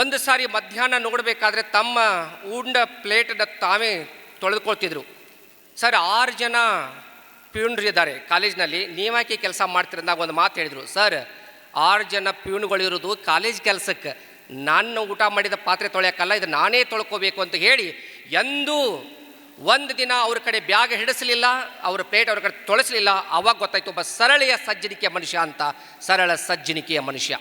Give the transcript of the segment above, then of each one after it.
ಒಂದು ಸಾರಿ ಮಧ್ಯಾಹ್ನ ನೋಡಬೇಕಾದ್ರೆ ತಮ್ಮ ಉಂಡ ಪ್ಲೇಟನ್ನ ತಾವೇ ತೊಳೆದುಕೊಳ್ತಿದ್ರು. ಸರ್, ಆರು ಜನ ಪ್ಯೂನ್ರು ಇದ್ದಾರೆ ಕಾಲೇಜ್ನಲ್ಲಿ. ನೀವಾಕೆ ಕೆಲಸ ಮಾಡ್ತಿರಂದಾಗ ಒಂದು ಮಾತು ಹೇಳಿದರು. ಸರ್, ಆರು ಜನ ಪ್ಯೂನ್ಗಳಿರೋದು ಕಾಲೇಜ್ ಕೆಲಸಕ್ಕೆ. ನಾನು ಊಟ ಮಾಡಿದ ಪಾತ್ರೆ ತೊಳೆಯೋಕ್ಕಲ್ಲ, ಇದು ನಾನೇ ತೊಳ್ಕೋಬೇಕು ಅಂತ ಹೇಳಿ ಎಂದೂ ಒಂದು ದಿನ ಅವ್ರ ಕಡೆ ಬ್ಯಾಗ್ ಹಿಡಿಸಲಿಲ್ಲ, ಅವ್ರ ಪ್ಲೇಟ್ ಅವ್ರ ಕಡೆ ತೊಳಸಲಿಲ್ಲ. ಅವಾಗ ಗೊತ್ತಾಯ್ತು ಒಬ್ಬ ಸರಳೆಯ ಸಜ್ಜನಿಕೆಯ ಮನುಷ್ಯ ಅಂತ. ಸರಳ ಸಜ್ಜನಿಕೆಯ ಮನುಷ್ಯ.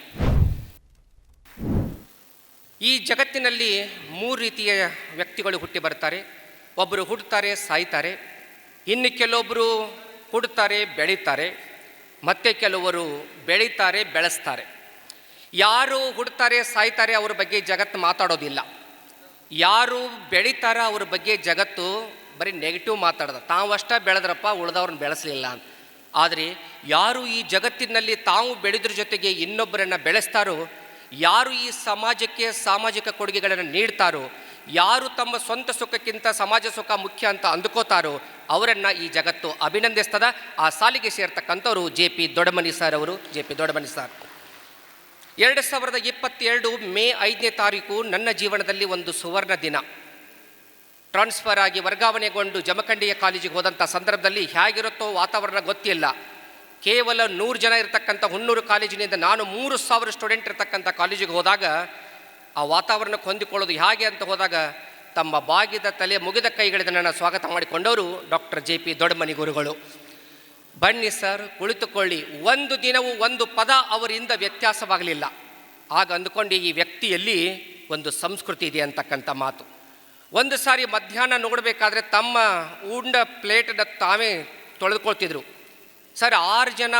ಈ ಜಗತ್ತಿನಲ್ಲಿ ಮೂರು ರೀತಿಯ ವ್ಯಕ್ತಿಗಳು ಹುಟ್ಟಿ ಬರ್ತಾರೆ ಒಬ್ಬರು ಹುಟ್ಟುತ್ತಾರೆ ಸಾಯ್ತಾರೆ ಇನ್ನು ಕೆಲವೊಬ್ಬರು ಹುಡ್ತಾರೆ ಬೆಳೀತಾರೆ ಮತ್ತೆ ಕೆಲವರು ಬೆಳೀತಾರೆ ಬೆಳೆಸ್ತಾರೆ. ಯಾರು ಹುಡ್ತಾರೆ ಸಾಯ್ತಾರೆ ಅವ್ರ ಬಗ್ಗೆ ಜಗತ್ತು ಮಾತಾಡೋದಿಲ್ಲ. ಯಾರು ಬೆಳೀತಾರ ಅವ್ರ ಬಗ್ಗೆ ಜಗತ್ತು ಬರೀ ನೆಗೆಟಿವ್ ಮಾತಾಡ್ದ. ತಾವಷ್ಟ ಬೆಳೆದ್ರಪ್ಪ ಉಳ್ದವ್ರನ್ನ ಬೆಳೆಸಲಿಲ್ಲ ಅಂತ. ಆದರೆ ಯಾರು ಈ ಜಗತ್ತಿನಲ್ಲಿ ತಾವು ಬೆಳೆದ್ರ ಜೊತೆಗೆ ಇನ್ನೊಬ್ಬರನ್ನು ಬೆಳೆಸ್ತಾರೋ ಯಾರು ಈ ಸಮಾಜಕ್ಕೆ ಸಾಮಾಜಿಕ ಕೊಡುಗೆಗಳನ್ನು ನೀಡ್ತಾರೋ, ಯಾರು ತಮ್ಮ ಸ್ವಂತ ಸುಖಕ್ಕಿಂತ ಸಮಾಜ ಸುಖ ಮುಖ್ಯ ಅಂತ ಅಂದುಕೋತಾರೋ, ಅವರನ್ನು ಈ ಜಗತ್ತು ಅಭಿನಂದಿಸ್ತದ. ಆ ಸಾಲಿಗೆ ಸೇರ್ತಕ್ಕಂಥವರು ಜೆ ಪಿ ದೊಡಮನಿ ಸರ್ ಅವರು. J P Dodamani sir. ಎರಡು ಸಾವಿರದ ಇಪ್ಪತ್ತೆರಡು ಮೇ ಐದನೇ ತಾರೀಕು ನನ್ನ ಜೀವನದಲ್ಲಿ ಒಂದು ಸುವರ್ಣ ದಿನ. ಟ್ರಾನ್ಸ್ಫರ್ ಆಗಿ ವರ್ಗಾವಣೆಗೊಂಡು ಜಮಖಂಡಿಯ ಕಾಲೇಜಿಗೆ ಹೋದಂಥ ಸಂದರ್ಭದಲ್ಲಿ ಹೇಗಿರುತ್ತೋ ವಾತಾವರಣ ಗೊತ್ತಿಲ್ಲ. ಕೇವಲ ನೂರು ಜನ ಇರತಕ್ಕಂಥ ಹುಣ್ಣೂರು ಕಾಲೇಜಿನಿಂದ ನಾನು ಮೂರು ಸಾವಿರ ಸ್ಟೂಡೆಂಟ್ ಇರತಕ್ಕಂಥ ಕಾಲೇಜಿಗೆ ಹೋದಾಗ ಆ ವಾತಾವರಣಕ್ಕೆ ಹೊಂದಿಕೊಳ್ಳೋದು ಹೇಗೆ ಅಂತ ಹೋದಾಗ ತಮ್ಮ ಬಾಗಿದ ತಲೆ ಮುಗಿದ ಕೈಗಳಿಂದ ನನ್ನ ಸ್ವಾಗತ ಮಾಡಿಕೊಂಡವರು ಡಾಕ್ಟರ್ ಜೆ ಪಿ ದೊಡ್ಡಮನಿ ಗುರುಗಳು. ಬನ್ನಿ ಸರ್, ಕುಳಿತುಕೊಳ್ಳಿ. ಒಂದು ದಿನವೂ ಒಂದು ಪದ ಅವರಿಂದ ವ್ಯತ್ಯಾಸವಾಗಲಿಲ್ಲ. ಆಗ ಅಂದುಕೊಂಡು ಈ ವ್ಯಕ್ತಿಯಲ್ಲಿ ಒಂದು ಸಂಸ್ಕೃತಿ ಇದೆ ಅಂತಕ್ಕಂಥ ಮಾತು. ಒಂದು ಸಾರಿ ಮಧ್ಯಾಹ್ನ ನೋಡಬೇಕಾದ್ರೆ ತಮ್ಮ ಉಂಡ ಪ್ಲೇಟನ್ನು ತಾವೇ ತೊಳೆದುಕೊಳ್ತಿದ್ರು. ಸರ್, ಆರು ಜನ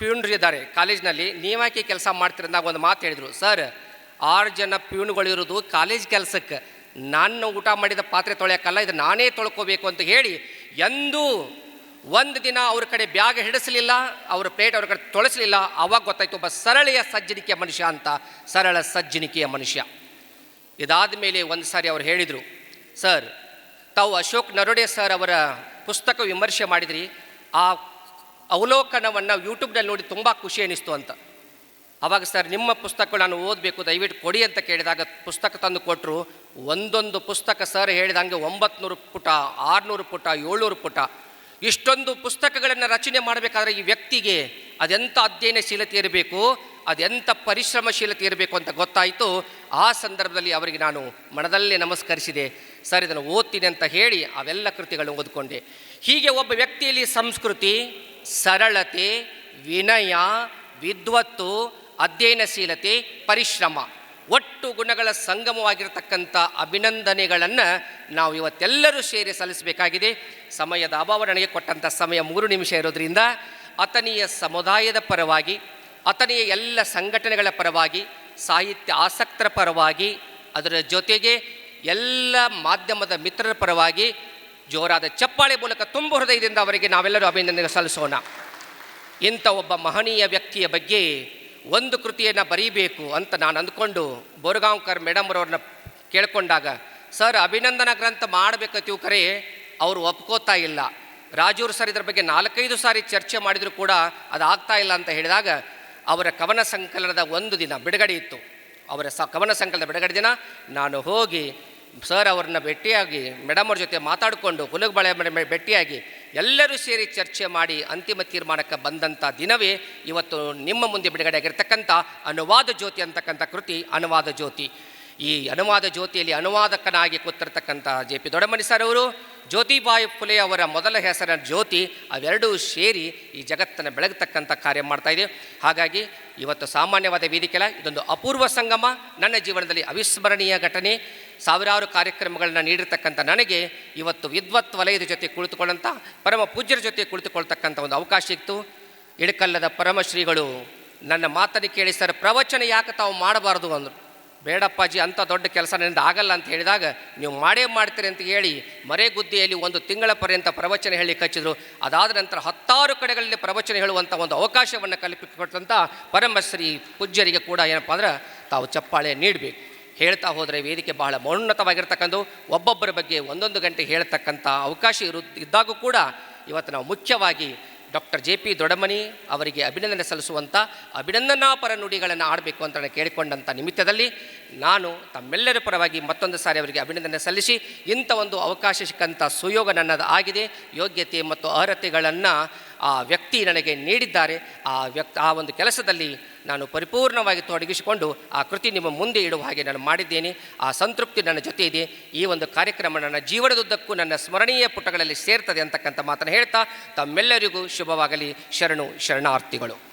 ಪ್ಯೂನ್ರು ಇದ್ದಾರೆ ಕಾಲೇಜ್ನಲ್ಲಿ. ನೀವಾಕೆ ಕೆಲಸ ಮಾಡ್ತಿರಂದಾಗ ಒಂದು ಮಾತು ಹೇಳಿದರು. ಸರ್, ಆರು ಜನ ಪ್ಯೂನ್ಗಳಿರೋದು ಕಾಲೇಜ್ ಕೆಲಸಕ್ಕೆ. ನಾನು ಊಟ ಮಾಡಿದ ಪಾತ್ರೆ ತೊಳೆಯೋಕ್ಕಲ್ಲ, ಇದು ನಾನೇ ತೊಳ್ಕೋಬೇಕು ಅಂತ ಹೇಳಿ ಎಂದೂ ಒಂದು ದಿನ ಅವ್ರ ಕಡೆ ಬ್ಯಾಗ್ ಹಿಡಿಸಲಿಲ್ಲ, ಅವ್ರ ಪ್ಲೇಟ್ ಅವ್ರ ಕಡೆ ತೊಳಸಲಿಲ್ಲ. ಅವಾಗ ಗೊತ್ತಾಯ್ತು, ಒಬ್ಬ ಸರಳೆಯ ಸಜ್ಜನಿಕೆಯ ಮನುಷ್ಯ ಅಂತ. ಸರಳ ಸಜ್ಜನಿಕೆಯ ಮನುಷ್ಯ. ಇದಾದ ಮೇಲೆ ಒಂದು ಸಾರಿ ಅವ್ರು ಹೇಳಿದರು, ಸರ್, ತಾವು ಅಶೋಕ್ ನರೋಡೆ ಸರ್ ಅವರ ಪುಸ್ತಕ ವಿಮರ್ಶೆ ಮಾಡಿದ್ರಿ. ಆ ಅವಲೋಕನವನ್ನು ಯೂಟ್ಯೂಬ್ನಲ್ಲಿ ನೋಡಿ ತುಂಬ ಖುಷಿ ಅನ್ನಿಸ್ತು ಅಂತ. ಅವಾಗ ಸರ್, ನಿಮ್ಮ ಪುಸ್ತಕ ನಾನು ಓದಬೇಕು, ದಯವಿಟ್ಟು ಕೊಡಿ ಅಂತ ಕೇಳಿದಾಗ ಪುಸ್ತಕ ತಂದು ಕೊಟ್ಟರು ಒಂದೊಂದು ಪುಸ್ತಕ ಸರ್ ಹೇಳಿದಂಗೆ ಒಂಬತ್ತು ಪುಟ, ಆರುನೂರು ಪುಟ, ಏಳ್ನೂರು ಪುಟ. ಇಷ್ಟೊಂದು ಪುಸ್ತಕಗಳನ್ನು ರಚನೆ ಮಾಡಬೇಕಾದ್ರೆ ಈ ವ್ಯಕ್ತಿಗೆ ಅದೆಂಥ ಅಧ್ಯಯನಶೀಲತೆ ಇರಬೇಕು ಅದೆಂಥ ಪರಿಶ್ರಮಶೀಲತೆ ಇರಬೇಕು ಅಂತ ಗೊತ್ತಾಯಿತು. ಆ ಸಂದರ್ಭದಲ್ಲಿ ಅವರಿಗೆ ನಾನು ಮನದಲ್ಲೇ ನಮಸ್ಕರಿಸಿದೆ. ಸರ್, ಇದನ್ನು ಓದ್ತೀನಿ ಅಂತ ಹೇಳಿ ಅವೆಲ್ಲ ಕೃತಿಗಳನ್ನು ಓದ್ಕೊಂಡೆ. ಹೀಗೆ ಒಬ್ಬ ವ್ಯಕ್ತಿಯಲ್ಲಿ ಸಂಸ್ಕೃತಿ ಸರಳತೆ, ವಿನಯ, ವಿದ್ವತ್ತು, ಅಧ್ಯಯನಶೀಲತೆ, ಪರಿಶ್ರಮ. ಒಟ್ಟು ಗುಣಗಳ ಸಂಗಮವಾಗಿರತಕ್ಕಂಥ ಅಭಿನಂದನೆಗಳನ್ನು ನಾವು ಇವತ್ತೆಲ್ಲರೂ ಸೇರಿ ಸಲ್ಲಿಸಬೇಕಾಗಿದೆ. ಸಮಯದ ಅಭಾವ ನನಗೆ ಕೊಟ್ಟಂಥ ಸಮಯ ಮೂರು ನಿಮಿಷ ಇರೋದ್ರಿಂದ ಅತನಿಯ ಸಮುದಾಯದ ಪರವಾಗಿ ಅತನಿಯ ಎಲ್ಲ ಸಂಘಟನೆಗಳ ಪರವಾಗಿ, ಸಾಹಿತ್ಯ ಆಸಕ್ತರ ಪರವಾಗಿ, ಅದರ ಜೊತೆಗೆ ಎಲ್ಲ ಮಾಧ್ಯಮದ ಮಿತ್ರರ ಪರವಾಗಿ ಜೋರಾದ ಚಪ್ಪಾಳೆ ಮೂಲಕ ತುಂಬ ಹೃದಯದಿಂದ ಅವರಿಗೆ ನಾವೆಲ್ಲರೂ ಅಭಿನಂದನೆ ಸಲ್ಲಿಸೋಣ. ಇಂಥ ಒಬ್ಬ ಮಹನೀಯ ವ್ಯಕ್ತಿಯ ಬಗ್ಗೆ ಒಂದು ಕೃತಿಯನ್ನು ಬರೀಬೇಕು ಅಂತ ನಾನು ಅಂದ್ಕೊಂಡು ಬೋರ್ಗಾಂವ್ಕರ್ ಮೇಡಮ್ ಅವ್ರನ್ನ ಕೇಳ್ಕೊಂಡಾಗ, ಸರ್, ಅಭಿನಂದನಾ ಗ್ರಂಥ ಮಾಡಬೇಕತ್ತೀವಿ ಕರೆ. ಅವರು ಒಪ್ಕೋತಾ ಇಲ್ಲ. ರಾಜೂರು ಸರ್ ಇದ್ರ ಬಗ್ಗೆ ನಾಲ್ಕೈದು ಸಾರಿ ಚರ್ಚೆ ಮಾಡಿದರೂ ಕೂಡ ಅದು ಆಗ್ತಾ ಇಲ್ಲ ಅಂತ ಹೇಳಿದಾಗ, ಅವರ ಕವನ ಸಂಕಲನದ ಒಂದು ದಿನ ಬಿಡುಗಡೆ ಇತ್ತು. ಅವರ ಸ, ಕವನ ಸಂಕಲನದ ಬಿಡುಗಡೆ ದಿನ ನಾನು ಹೋಗಿ ಸರ್ ಅವ್ರನ್ನ ಭೇಟಿಯಾಗಿ, ಮೇಡಮ್ ಅವ್ರ ಜೊತೆ ಮಾತಾಡಿಕೊಂಡು ಹುಲಗಬಳೆ ಭೇಟಿಯಾಗಿ ಎಲ್ಲರೂ ಸೇರಿ ಚರ್ಚೆ ಮಾಡಿ ಅಂತಿಮ ತೀರ್ಮಾನಕ್ಕೆ ಬಂದಂಥ ದಿನವೇ ಇವತ್ತು ನಿಮ್ಮ ಮುಂದೆ ಬಿಡುಗಡೆ ಆಗಿರ್ತಕ್ಕಂಥ ಅನುವಾದ ಜ್ಯೋತಿ ಅಂತಕ್ಕಂಥ ಕೃತಿ ಅನುವಾದ ಜ್ಯೋತಿ. ಈ ಅನುವಾದ ಜ್ಯೋತಿಯಲ್ಲಿ ಅನುವಾದಕನಾಗಿ ಕೂತಿರ್ತಕ್ಕಂಥ ಜೆ ಪಿ ದೊಡ್ಡಮನಿ ಸರ್ ಅವರು, ಜ್ಯೋತಿಬಾಯಿ ಫುಲೆ ಅವರ ಮೊದಲ ಹೆಸರಿನ ಜ್ಯೋತಿ, ಅವೆರಡೂ ಸೇರಿ ಈ ಜಗತ್ತನ್ನು ಬೆಳಗತಕ್ಕಂಥ ಕಾರ್ಯ ಮಾಡ್ತಾ ಇದೆ. ಹಾಗಾಗಿ ಇವತ್ತು ಸಾಮಾನ್ಯವಾದ ವೇದಿಕೆಲ್ಲ ಇದೊಂದು ಅಪೂರ್ವ ಸಂಗಮ, ನನ್ನ ಜೀವನದಲ್ಲಿ ಅವಿಸ್ಮರಣೀಯ ಘಟನೆ. ಸಾವಿರಾರು ಕಾರ್ಯಕ್ರಮಗಳನ್ನ ನೀಡಿರ್ತಕ್ಕಂಥ ನನಗೆ ಇವತ್ತು ವಿದ್ವತ್ ವಲಯದ ಜೊತೆ ಕುಳಿತುಕೊಳ್ಳಂಥ ಪರಮ ಪೂಜ್ಯರ ಜೊತೆ ಕುಳಿತುಕೊಳ್ತಕ್ಕಂಥ ಒಂದು ಅವಕಾಶ ಇತ್ತು ಇಳಕಲ್ಲದ ಪರಮಶ್ರೀಗಳು ನನ್ನ ಮಾತನ್ನು ಕೇಳಿ, ಸರ್, ಪ್ರವಚನ ಯಾಕೆ ತಾವು ಮಾಡಬಾರ್ದು? ಅಂದರು. ಬೇಡಪ್ಪಾಜಿ ಅಂಥ ದೊಡ್ಡ ಕೆಲಸ ನನ್ನಿಂದ ಆಗಲ್ಲ, ಅಂತ ಹೇಳಿದಾಗ, ನೀವು ಮಾಡೇ ಮಾಡ್ತೀರಿ, ಅಂತ ಹೇಳಿ ಮರೆಗುದ್ದಿಯಲ್ಲಿ ಒಂದು ತಿಂಗಳ ಪರ್ಯಂತ ಪ್ರವಚನ ಹೇಳಿ ಕಚ್ಚಿದ್ರು ಅದಾದ ನಂತರ ಹತ್ತಾರು ಕಡೆಗಳಲ್ಲಿ ಪ್ರವಚನ ಹೇಳುವಂಥ ಒಂದು ಅವಕಾಶವನ್ನು ಕಲ್ಪಿಸಿಕೊಟ್ಟಂಥ ಪರಮಶ್ರೀ ಪೂಜ್ಯರಿಗೆ ಕೂಡ ಏನಪ್ಪ ಅಂದ್ರೆ, ತಾವು ಚಪ್ಪಾಳೆ ನೀಡಬೇಕು. ಹೇಳ್ತಾ ಹೋದರೆ ವೇದಿಕೆ ಬಹಳ ಮೌನ್ನತವಾಗಿರ್ತಕ್ಕಂಥ ಒಬ್ಬೊಬ್ಬರ ಬಗ್ಗೆ ಒಂದೊಂದು ಗಂಟೆ ಹೇಳ್ತಕ್ಕಂಥ ಅವಕಾಶ ಇರು, ಇದ್ದಾಗೂ ಕೂಡ ಇವತ್ತು ನಾವು ಮುಖ್ಯವಾಗಿ ಡಾಕ್ಟರ್ ಜೆ ಪಿ ದೊಡಮನಿ ಅವರಿಗೆ ಅಭಿನಂದನೆ ಸಲ್ಲಿಸುವಂಥ ಅಭಿನಂದನಾಪರ ನುಡಿಗಳನ್ನು ಆಡಬೇಕು ಅಂತ ನಾನು ಕೇಳಿಕೊಂಡಂಥ ನಿಮಿತ್ತದಲ್ಲಿ ನಾನು ತಮ್ಮೆಲ್ಲರ ಪರವಾಗಿ ಮತ್ತೊಂದು ಸಾರಿ ಅವರಿಗೆ ಅಭಿನಂದನೆ ಸಲ್ಲಿಸಿ ಇಂಥ ಒಂದು ಅವಕಾಶ ಸಿಕ್ಕಂಥ ಸುಯೋಗ ನನ್ನದು ಆಗಿದೆ. ಯೋಗ್ಯತೆ ಮತ್ತು ಅರ್ಹತೆಗಳನ್ನು ಆ ವ್ಯಕ್ತಿ ನನಗೆ ನೀಡಿದ್ದಾರೆ. ಆ ವ್ಯಕ್ತಿ, ಆ ಒಂದು ಕೆಲಸದಲ್ಲಿ ನಾನು ಪರಿಪೂರ್ಣವಾಗಿ ತೊಡಗಿಸಿಕೊಂಡು ಆ ಕೃತಿ ನಿಮ್ಮ ಮುಂದೆ ಇಡುವ ಹಾಗೆ ನಾನು ಮಾಡಿದ್ದೇನೆ. ಆ ಸಂತೃಪ್ತಿ ನನ್ನ ಜೊತೆ ಇದೆ ಈ ಒಂದು ಕಾರ್ಯಕ್ರಮ ನನ್ನ ಜೀವನದುದ್ದಕ್ಕೂ ನನ್ನ ಸ್ಮರಣೀಯ ಪುಟಗಳಲ್ಲಿ ಸೇರ್ತದೆ ಅಂತಕ್ಕಂಥ ಮಾತನ್ನು ಹೇಳ್ತಾ, ತಮ್ಮೆಲ್ಲರಿಗೂ ಶುಭವಾಗಲಿ. ಶರಣು ಶರಣಾರ್ಥಿಗಳು.